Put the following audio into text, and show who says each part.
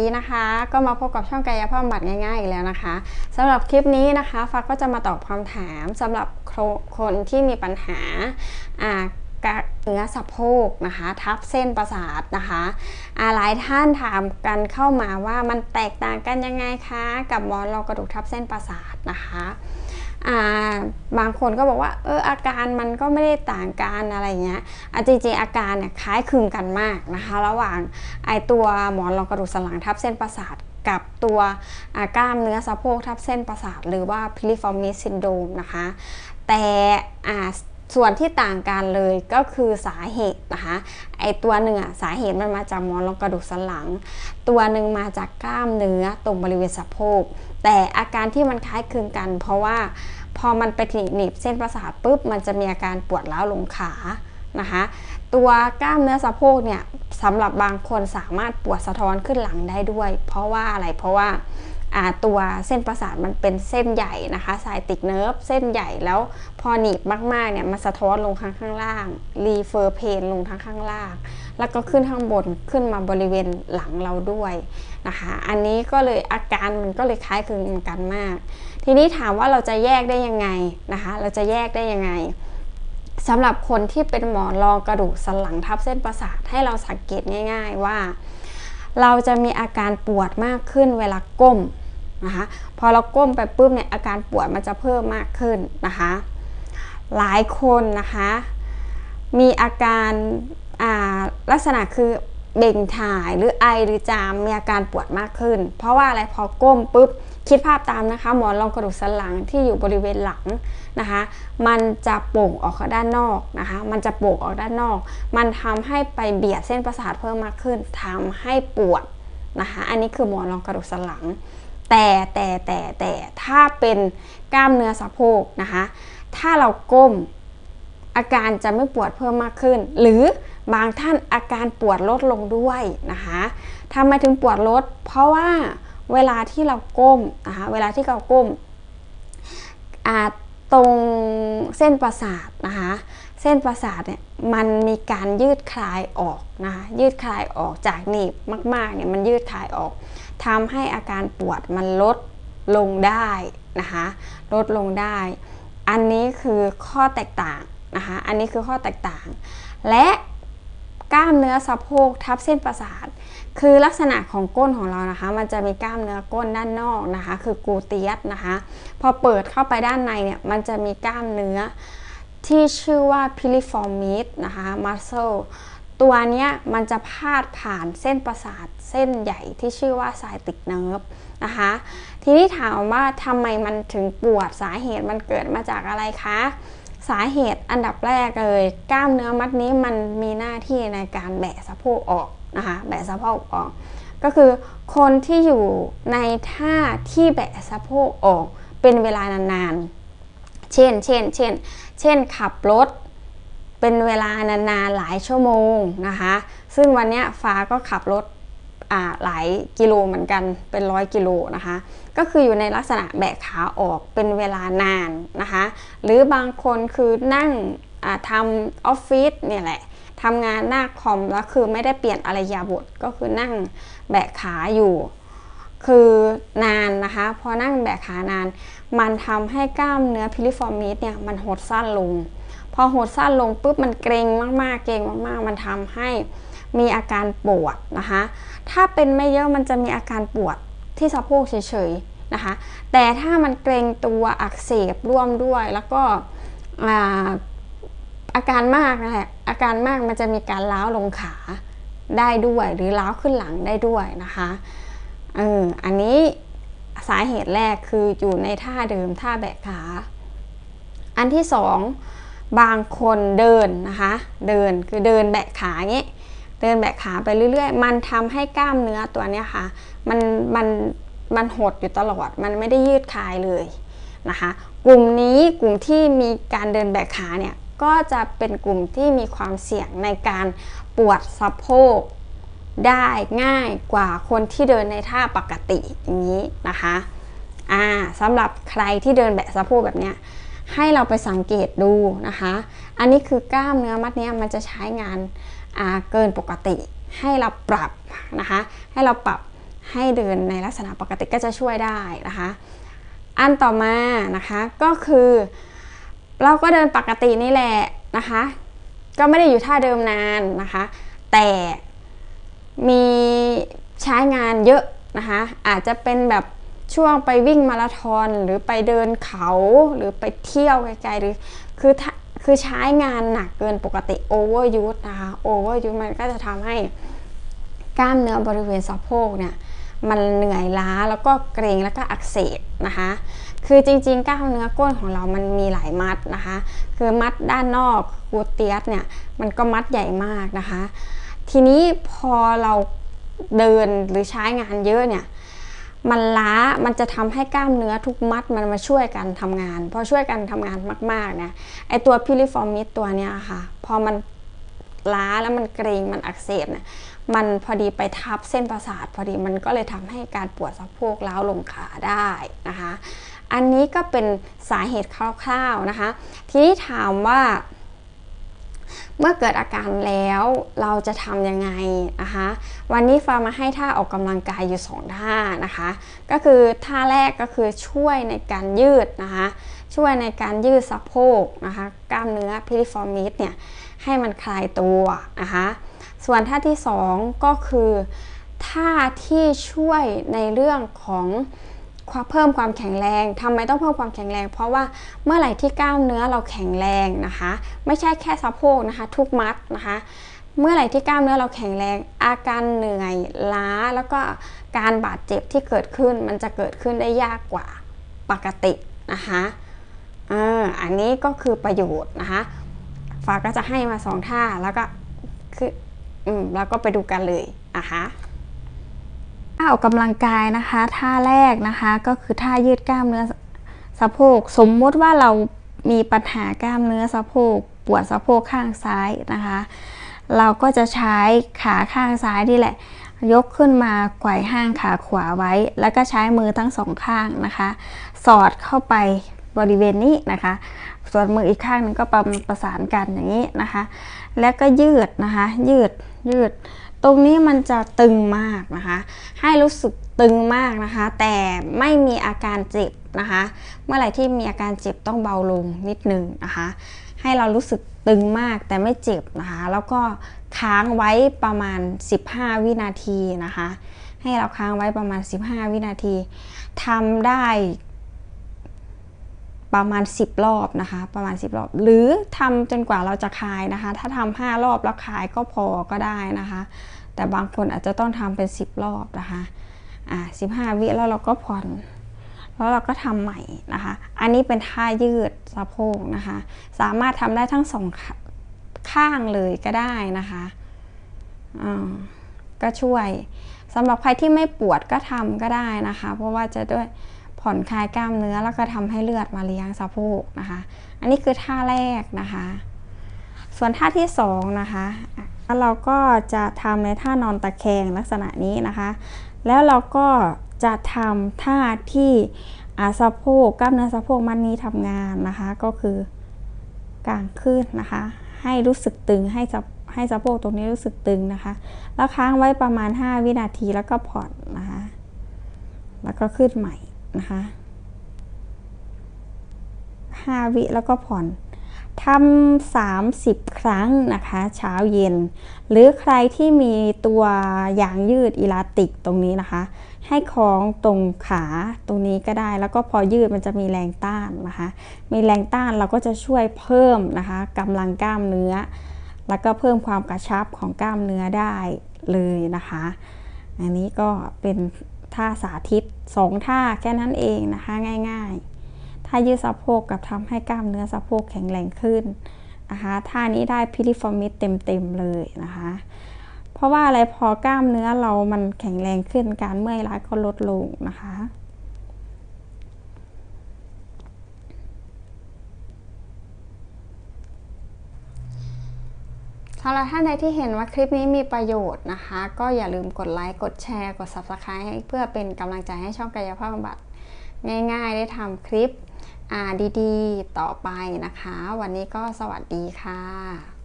Speaker 1: ดีนะคะ ก็มาพบกับช่องกายภาพบำบัดง่ายๆอีกแล้วนะคะสำหรับคลิปนี้นะคะฟักก็จะมาตอบคำถามสำหรับคนที่มีปัญหากระเนื้อสะโพกนะคะ ทับเส้นประสาทนะคะหลายท่านถามกันเข้ามาว่ามันแตกต่างกันยังไงคะ กับหมอนรองกระดูกทับเส้นประสาทนะคะ บางคนก็บอกว่าเอออาการมันก็ไม่ได้ต่างกันอะไรเงี้ยอจริงๆอาการเนี่ยคล้ายคลึงกันมากนะคะ ระหว่างไอตัวหมอนรองกระดูกสันหลังทับเส้นประสาทกับตัวกล้ามเนื้อสะโพกทับเส้นประสาท หรือว่า piriformis syndrome นะคะ แต่ ส่วนที่ต่างกันเลยก็คือสาเหตุนะคะไอตัวหนึ่งอะสาเหตุมันมาจากมอนรองกระดูกสันหลัง ตัวหนึ่งมาจากกล้ามเนื้อตรงบริเวณสะโพกแต่อาการที่มันคล้ายคลึงกัน เพราะว่าพอมันไปหนีบเส้นประสาทปุ๊บมันจะมีอาการปวดร้าวลงขานะคะตัวกล้ามเนื้อสะโพกเนี่ยสำหรับบางคนสามารถปวดสะท้อนขึ้นหลังได้ด้วย เพราะว่าอะไรเพราะว่า ตัวเส้นประสาทมันเป็นเส้นใหญ่นะคะสายติกเนิร์ฟเส้นใหญ่แล้วพอหนีบมากๆเนี่ยมันสะท้อนลงข้างข้างล่างรีเฟอร์เพนลงทางข้างล่าง แล้วก็ขึ้นข้างบนขึ้นมาบริเวณหลังเราด้วยนะคะอันนี้ก็เลยอาการมันก็เลยคล้ายคลึงกันมาก ทีนี้ถามว่าเราจะแยกได้ยังไงนะคะเราจะแยกได้ยังไงสำหรับคนที่เป็นหมอนรองกระดูกสันหลังทับเส้นประสาทให้เราสังเกตง่าย ๆว่า เราจะมีอาการปวดมากขึ้นเวลาก้ม นะคะ พอเราก้มไปปุ๊บเนี่ยอาการปวดมันจะเพิ่มมากขึ้นนะคะ หลายคนนะคะ มีอาการลักษณะคือเบ่งถ่ายหรือไอหรือจามมีอาการปวดมากขึ้น เพราะว่าอะไรพอก้มปุ๊บคิดภาพตามนะคะ หมอนรองกระดูกสันหลังที่อยู่บริเวณหลังนะคะ มันจะโป่งออกด้านนอกนะคะ มันจะโป่งออกด้านนอก มันทำให้ไปเบียดเส้นประสาทเพิ่มมากขึ้นทำให้ปวดนะคะ อันนี้คือหมอนรองกระดูกสันหลัง แต่แต่แต่แต่ถ้าเป็นกล้ามเนื้อสะโพกนะคะ ถ้าเราก้มอาการจะไม่ปวดเพิ่มมากขึ้น หรือบางท่านอาการปวดลดลงด้วยนะคะทำไมถึงปวดลด เพราะว่าเวลาที่เราก้มนะคะเวลาที่เราก้มตรงเส้นประสาทนะคะ ส้นประสาทเนี่ยมันมีการยืดคลายออกนะคะยืดคลายออกจากหนีบมากๆเนี่ยมันยืดคลายออกทำให้อาการปวดมันลดลงได้นะคะลดลงได้ อันนี้คือข้อแตกต่างนะคะอันนี้คือข้อแตกต่าง และกล้ามเนื้อสะโพกทับเส้นประสาท คือลักษณะของก้นของเรานะคะ มันจะมีกล้ามเนื้อก้นด้านนอกนะคะ คือกูเตียสนะคะ พอเปิดเข้าไปด้านในเนี่ยมันจะมีกล้ามเนื้อ ที่ชื่อว่า piriformis นะคะ muscle ตัวนี้มันจะพาดผ่านเส้นประสาทเส้นใหญ่ที่ชื่อว่าสายติกเนิร์ฟนะคะ ทีนี้ถามว่าทำไมมันถึงปวดสาเหตุมันเกิดมาจากอะไรคะ สาเหตุอันดับแรกเลย กล้ามเนื้อมัดนี้มันมีหน้าที่ในการแบะสะโพกออกนะคะแบะสะโพกออก ก็คือคนที่อยู่ในท่าที่แบะสะโพกออกเป็นเวลานานๆเช่น เช่น เช่น เช่นขับรถเป็นเวลานานๆหลายชั่วโมงนะคะ ซึ่งวันนี้ฟ้าก็ขับรถหลายกิโลเหมือนกันเป็นร้อยกิโลนะคะ ก็คืออยู่ในลักษณะแบกขาออกเป็นเวลานานนะคะ หรือบางคนคือนั่งทำออฟฟิศเนี่ยแหละทำงานหน้าคอมแล้วคือไม่ได้เปลี่ยนอะไรยาบทก็คือนั่งแบกขาอยู่ คือนานนะคะ พอนั่งแบกขานาน มันทำให้กล้ามเนื้อพิลิฟอร์มิสเนี่ยมันหดสั้นลง พอหดสั้นลงปุ๊บมันเกร็งมากๆ เกร็งมากๆ มันทำให้มีอาการปวดนะคะ ถ้าเป็นไม่เยอะมันจะมีอาการปวดที่สะโพกเฉยๆนะคะ แต่ถ้ามันเกรงตัวอักเสบร่วมด้วยแล้วก็อาการมากนะฮะอาการมากมันจะมีการล้าวลงขาได้ด้วย หรือล้าวขึ้นหลังได้ด้วยนะคะ เอออันนี้สาเหตุแรกคืออยู่ในท่าเดิมท่าแบกขา อันที่สองบางคนเดินนะคะ เดินคือเดินแบกขาเงี้ยเดินแบกขาไปเรื่อย ๆ มันทำให้กล้ามเนื้อตัวเนี้ยค่ะ มันมันมันหดอยู่ตลอด มันไม่ได้ยืดคลายเลยนะคะ กลุ่มนี้กลุ่มที่มีการเดินแบกขาเนี่ยก็จะเป็นกลุ่มที่มีความเสี่ยงในการปวดสะโพก ได้ง่ายกว่าคนที่เดินในท่าปกติอย่างนี้นะคะอ่าสำหรับใครที่เดินแบกสะโพกแบบเนี้ยให้เราไปสังเกตดูนะคะ อันนี้คือกล้ามเนื้อมัดเนี้ยมันจะใช้งานเกินปกติ ให้เราปรับนะคะ ให้เราปรับให้เดินในลักษณะปกติก็จะช่วยได้นะคะ อันต่อมานะคะก็คือ เราก็เดินปกตินี่แหละนะคะ ก็ไม่ได้อยู่ท่าเดิมนานนะคะ แต่ มีใช้งานเยอะนะคะอาจจะเป็นแบบช่วงไปวิ่งมาราธอนหรือไปเดินเขาหรือไปเที่ยวไกลๆหรือคือคือใช้งานหนักเกินปกติโอเวอร์ยูสนะคะโอเวอร์ยูสมันก็จะทำให้กล้ามเนื้อบริเวณสะโพกเนี่ยมันเหนื่อยล้าแล้วก็เกร็งแล้วก็อักเสบนะคะ คือจริงๆกล้ามเนื้อก้นของเรามันมีหลายมัดนะคะ คือมัดด้านนอกกูเตียสเนี่ยมันก็มัดใหญ่มากนะคะ ทีนี้พอเราเดินหรือใช้งานเยอะเนี่ย มันล้า มันจะทำให้กล้ามเนื้อทุกมัดมันมาช่วยกันทำงาน พอช่วยกันทำงานมากๆเนี่ย ไอตัวพิลิฟอร์มิสตัวเนี้ยค่ะ พอมันล้าแล้วมันเกรงมันอักเสบเนี่ย มันพอดีไปทับเส้นประสาท พอดีมันก็เลยทำให้การปวดสะโพกล้าวลงขาได้นะคะ อันนี้ก็เป็นสาเหตุคร่าวๆนะคะ ทีนี้ถามว่า เมื่อเกิดอาการแล้วเราจะทำยังไงนะคะวันนี้ฟามาให้ท่าออกกำลังกายอยู่ 2 ท่านะคะ ก็คือท่าแรกก็คือช่วยในการยืดนะคะช่วยในการยืดสะโพกนะคะกล้ามเนื้อพิลิฟอร์มิสเนี่ยให้มันคลายตัวนะคะส่วนท่าที่ 2 ก็คือท่าที่ช่วยในเรื่องของ เพิ่มความแข็งแรงทำไมต้องเพิ่มความแข็งแรง เพราะว่าเมื่อไหร่ที่กล้ามเนื้อเราแข็งแรงนะคะ ไม่ใช่แค่สะโพกนะคะ ทุกมัดนะคะ เมื่อไหร่ที่กล้ามเนื้อเราแข็งแรง อาการเหนื่อยล้าแล้วก็การบาดเจ็บที่เกิดขึ้นมันจะเกิดขึ้นได้ยากกว่าปกตินะคะอันนี้ก็คือประโยชน์นะคะฟ้าก็จะให้มาสองท่าแล้วก็คืออืมแล้วก็ไปดูกันเลยนะคะ ท่าออกกำลังกายนะคะ ท่าแรกนะคะก็คือท่ายืดกล้ามเนื้อสะโพก สมมติว่าเรามีปัญหากล้ามเนื้อสะโพก ปวดสะโพกข้างซ้ายนะคะ เราก็จะใช้ขาข้างซ้ายนี่แหละ ยกขึ้นมาไขว่ห้างขาขวาไว้ แล้วก็ใช้มือทั้งสองข้างนะคะ สอดเข้าไปบริเวณนี้นะคะ ส่วนมืออีกข้างนึงก็ประประสานกันอย่างนี้นะคะ แล้วก็ยืดนะคะ ยืด ยืด ตรงนี้มันจะตึงมากนะคะ ให้รู้สึกตึงมากนะคะ แต่ไม่มีอาการเจ็บนะคะ เมื่อไหร่ที่มีอาการเจ็บต้องเบาลงนิดนึงนะคะ ให้เรารู้สึกตึงมากแต่ไม่เจ็บนะคะ แล้วก็ค้างไว้ประมาณ 15 วินาทีนะคะ ให้เราค้างไว้ประมาณ 15 วินาทีทำได้ ประมาณ 10 รอบนะคะ ประมาณ 10 รอบ หรือทำจนกว่าเราจะคลายนะคะ ถ้าทำ5รอบแล้วคลายก็พอก็ได้นะคะ แต่บางคนอาจจะต้องทำเป็น 10 รอบนะคะอ่า15วิแล้วเราก็ผ่อนแล้วเราก็ทำใหม่นะคะ อันนี้เป็นท่ายืดสะโพกนะคะ สามารถทำได้ทั้งสองข้างเลยก็ได้นะคะอ่าก็ช่วยสำหรับใครที่ไม่ปวดก็ทำก็ได้นะคะ เพราะว่าจะด้วย ผ่อนคลายกล้ามเนื้อแล้วก็ทำให้เลือดมาเลี้ยงสะโพกนะคะ อันนี้คือท่าแรกนะคะ ส่วนท่าที่สองนะคะแล้วเราก็จะทำในท่านอนตะแคงลักษณะนี้นะคะ แล้วเราก็จะทำท่าที่อาสะโพกกล้ามเนื้อสะโพกมันนี้ทำงานนะคะ ก็คือกางขึ้นนะคะ ให้รู้สึกตึงให้สะให้สะโพกตรงนี้รู้สึกตึงนะคะ แล้วค้างไว้ประมาณ 5 วินาทีแล้วก็ผ่อนนะคะ แล้วก็ขึ้นใหม่ นะคะ5วิแล้วก็ผ่อนทำ30 ครั้งนะคะ เช้าเย็น หรือใครที่มีตัวยางยืดอิลาติกตรงนี้นะคะ ให้คล้องตรงขาตรงนี้ก็ได้ แล้วก็พอยืดมันจะมีแรงต้านนะคะ มีแรงต้านเราก็จะช่วยเพิ่มนะคะกำลังกล้ามเนื้อ แล้วก็เพิ่มความกระชับของกล้ามเนื้อได้เลยนะคะ อันนี้ก็เป็น ท่าสาธิตสองท่าแค่นั้นเองนะคะง่ายๆท่ายืดสะโพกกับทำให้กล้ามเนื้อสะโพกแข็งแรงขึ้นนะคะท่านี้ได้พิลิฟอร์มิสเต็มๆเลยนะคะ เพราะว่าอะไรพอกล้ามเนื้อเรามันแข็งแรงขึ้นการเมื่อยล้าก็ลดลงนะคะ สำหรับท่านใดที่เห็นว่าคลิปนี้มีประโยชน์นะคะ ก็อย่าลืมกดไลค์กดแชร์ กด Subscribe เพื่อเป็นกำลังใจให้ช่องกายภาพบำบัดง่ายๆ ได้ทำคลิปดีๆ ต่อไปนะคะ วันนี้ก็สวัสดีค่ะ